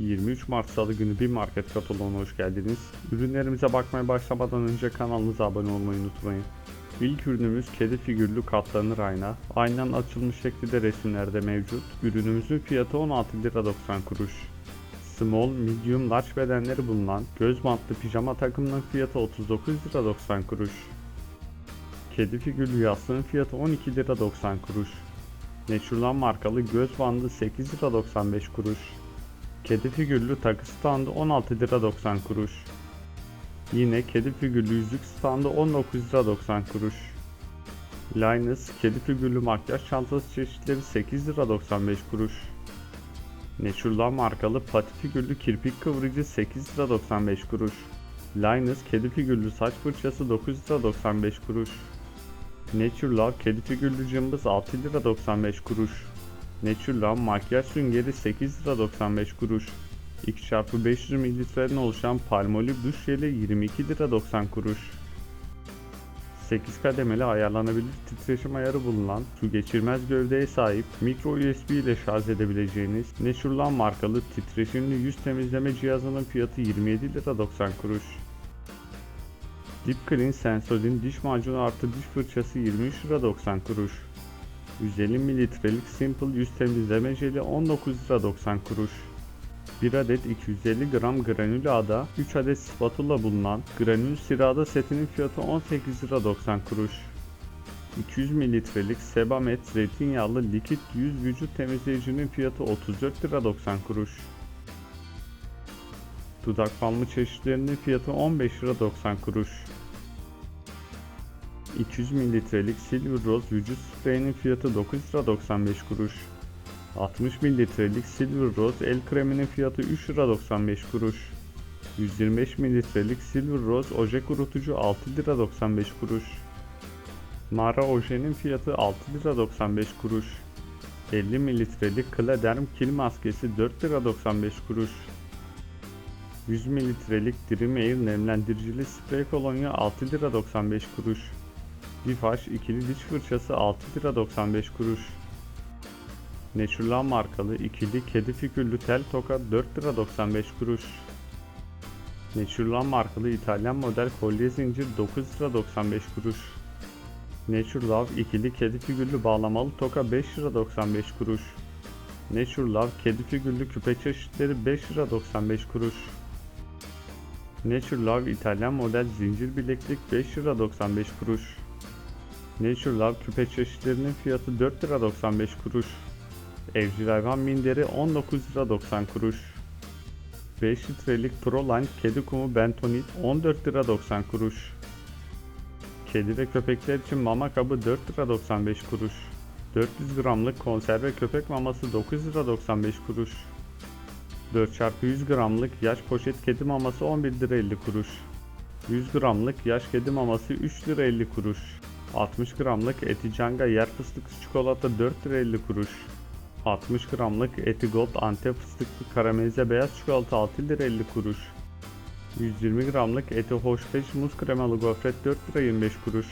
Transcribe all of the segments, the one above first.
23 Mart Salı günü bir market kataloğuna hoş geldiniz. Ürünlerimize bakmaya başlamadan önce kanalımıza abone olmayı unutmayın. İlk ürünümüz kedi figürlü katlanır ayna. Aynanın açılmış şekli de resimlerde mevcut. Ürünümüzün fiyatı 16 lira 90 kuruş. Small, medium, large bedenleri bulunan göz bantlı pijama takımının fiyatı 39 lira 90 kuruş. Kedi figürlü yastığın fiyatı 12 lira 90 kuruş. Naturelan markalı göz bandı 8 lira 95 kuruş. Kedi figürlü takı standı 16 lira 90 kuruş. Yine kedi figürlü yüzük standı 19 lira 90 kuruş. Linus kedi figürlü makyaj çantası çeşitleri 8 lira 95 kuruş. Naturelan markalı pati figürlü kirpik kıvırıcı 8 lira 95 kuruş. Linus kedi figürlü saç fırçası 9 lira 95 kuruş. Nature Love kedi figürlü cımbız 6 lira 95 kuruş. Nature Love makyaj süngeri 8 lira 95 kuruş. 2x500 mililitreden oluşan palmolive duş jeli 22 lira 90 kuruş. 8 kademeli ayarlanabilir titreşim ayarı bulunan su geçirmez gövdeye sahip mikro USB ile şarj edebileceğiniz Naturelan markalı titreşimli yüz temizleme cihazının fiyatı 27 lira 90 kuruş. Deep Clean Sensodyne diş macunu artı diş fırçası 23 lira 90 kuruş. 150 mililitrelik Simple yüz temizleme jeli 19 lira 90 kuruş. 1 adet 250 gram granül ağda, 3 adet spatula bulunan granül sirada setinin fiyatı 18 lira 90 kuruş. 200 mililitrelik Sebamed zeytinyağlı likit yüz vücut temizleyicinin fiyatı 34 lira 90 kuruş. Dudak balmı çeşitlerinin fiyatı 15 lira 90 kuruş. 200 mililitrelik Silver Rose vücut spreyinin fiyatı 9 lira 95 kuruş. 60 mililitrelik Silver Rose el kreminin fiyatı 3 lira 95 kuruş. 125 mililitrelik Silver Rose oje kurutucu 6 lira 95 kuruş. Mara ojenin fiyatı 6 lira 95 kuruş. 50 mililitrelik Claderm kil maskesi 4 lira 95 kuruş. 100 mililitrelik Dream Air nemlendiricili sprey kolonya 6 lira 95 kuruş. Difaş ikili diş fırçası 6 lira 95 kuruş. Naturelan markalı ikili kedi figürlü tel toka 4 lira 95 kuruş. Naturelan markalı İtalyan model kolye zincir 9 lira 95 kuruş. Nature Love ikili kedi figürlü bağlamalı toka 5 lira 95 kuruş. Nature Love kedi figürlü küpe çeşitleri 5 lira 95 kuruş. Nature Love İtalyan model zincir bileklik 5 lira 95 kuruş. Nature Love küpe çeşitlerinin fiyatı 4 lira 95 kuruş. Evcil hayvan minderi 19 lira 90 kuruş. 5 litrelik Proline kedi kumu bentonit 14 lira 90 kuruş. Kedi ve köpekler için mama kabı 4 lira 95 kuruş. 400 gramlık konserve köpek maması 9 lira 95 kuruş. 4x100 gramlık yaş poşet kedi maması 11 lira 50 kuruş. 100 gramlık yaş kedi maması 3 lira 50 kuruş. 60 gramlık Eticanga yer fıstıklı çikolata 4 lira 50 kuruş. 60 gramlık Etigold Antep fıstıklı karamelize beyaz çikolata 6 lira 50 kuruş. 120 gramlık Eti Hoşbeş muz kremalı gofret 4 lira 25 kuruş.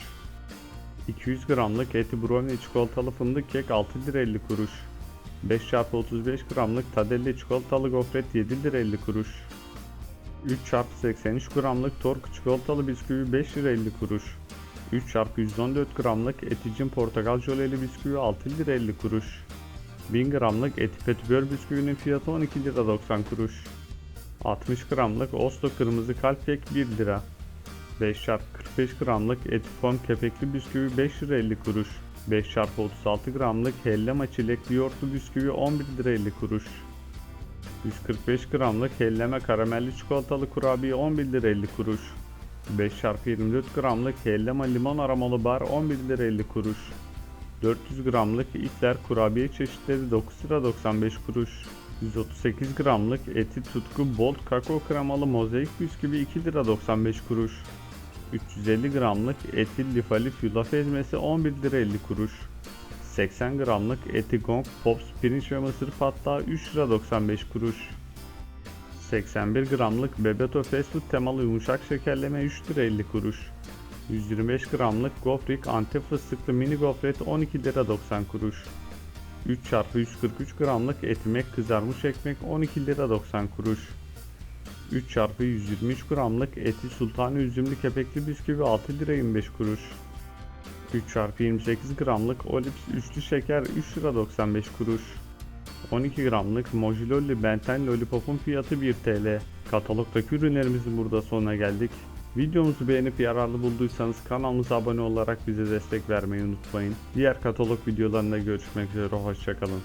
200 gramlık Eti Brownie çikolatalı fındık kek 6 lira 50 kuruş. 5x35 gramlık Tadelli çikolatalı gofret 7 lira 50 kuruş. 3x83 gramlık Tork çikolatalı bisküvi 5 lira 50 kuruş. 3x114 gramlık Eticin portakal jöleli bisküvi 6 lira 50 kuruş. 1000 gramlık Eti Petibör bisküvinin fiyatı 12 lira 90 kuruş. 60 gramlık Oslo kırmızı kalp kek 1 lira. 5x45 gramlık Etifon kepekli bisküvi 5 lira 50 kuruş. 5x36 gramlık hellema çilekli yoğurtlu bisküvi 11 lira 50 kuruş. 145 gramlık helleme karamelli çikolatalı kurabiye 11 lira 50 kuruş. 5x24 gramlık hellema limon aromalı bar 11 lira 50 kuruş. 400 gramlık İkler kurabiye çeşitleri 9 lira 95 kuruş. 138 gramlık eti tutku bold kakao kremalı mozaik bisküvi 2 lira 95 kuruş. 350 gramlık eti lifalif yulaf ezmesi 11 lira 50 kuruş. 80 gramlık eti gong pops pirinç ve mısır patlağı 3 lira 95 kuruş. 81 gramlık Bebeto fast food temalı yumuşak şekerleme 3 lira 50 kuruş. 125 gramlık gofrik antep fıstıklı mini gofret 12 lira 90 kuruş. 3 çarpı 143 gramlık etimek kızarmış ekmek 12 lira 90 kuruş. 3 çarpı 123 gramlık eti sultani üzümlü kepekli bisküvi 6 lira 25 kuruş. 3 çarpı 28 gramlık Olips üçlü şeker 3 lira 95 kuruş. 12 gramlık Mojilolli Benten Lollipop'un fiyatı 1 TL. Katalogdaki ürünlerimizin burada sonuna geldik. Videomuzu beğenip yararlı bulduysanız kanalımıza abone olarak bize destek vermeyi unutmayın. Diğer katalog videolarında görüşmek üzere, hoşçakalın.